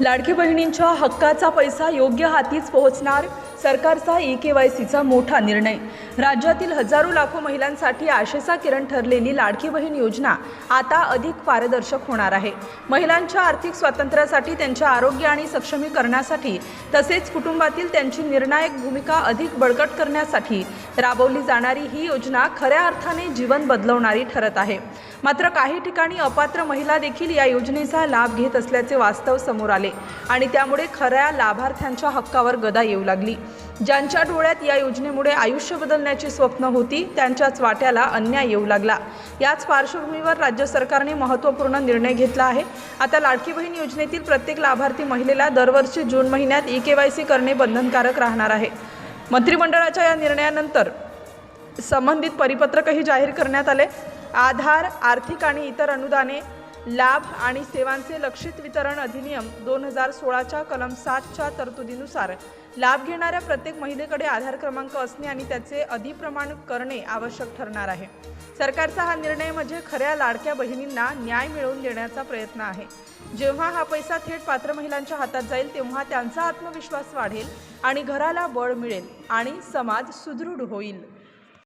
लाडकी बहिणींच्या हक्काचा पैसा योग्य हातीच पोहोचणार सरकारचा ई के वाय सीचा मोठा निर्णय. राज्यातील हजारो लाखो महिलांसाठी आशेचा किरण ठरलेली लाडकी बहीण योजना आता अधिक पारदर्शक होणार आहे. महिलांच्या आर्थिक स्वातंत्र्यासाठी त्यांच्या आरोग्य आणि सक्षमीकरणासाठी तसेच कुटुंबातील त्यांची निर्णायक भूमिका अधिक बळकट करण्यासाठी राबवली जाणारी ही योजना खऱ्या अर्थाने जीवन बदलवणारी ठरत आहे. मात्र काही ठिकाणी अपात्र महिला देखील या योजनेचा लाभ घेत असल्याचे वास्तव समोर आले आणि त्यामुळे खऱ्या लाभार्थ्यांच्या हक्कावर गदा येऊ लागली. ज्यांच्या डोळ्यात या योजनेमुळे आयुष्य बदलण्याची स्वप्न होती त्यांच्याच वाट्याला अन्याय येऊ लागला. याच पार्श्वभूमीवर राज्य सरकारने महत्त्वपूर्ण निर्णय घेतला आहे. आता लाडकी बहीण योजनेतील प्रत्येक लाभार्थी महिलेला दरवर्षी जून महिन्यात ई के वाय सी करणे बंधनकारक राहणार आहे. मंत्रिमंडळाच्या या निर्णयानंतर संबंधित परिपत्रकही जाहीर करण्यात आले. आधार आर्थिक आणि इतर अनुदाने लाभ आणि सेवांचे लक्षित वितरण अधिनियम दोन हजार सोळाच्या कलम सातच्या तरतुदीनुसार लाभ घेणाऱ्या प्रत्येक महिलेकडे आधार क्रमांक असणे आणि त्याचे अधिप्रमाण करणे आवश्यक ठरणार आहे. सरकारचा हा निर्णय म्हणजे खऱ्या लाडक्या बहिणींना न्याय मिळवून देण्याचा प्रयत्न आहे. जेव्हा हा पैसा थेट पात्र महिलांच्या हातात जाईल तेव्हा त्यांचा आत्मविश्वास वाढेल आणि घराला बळ मिळेल आणि समाज सुदृढ होईल.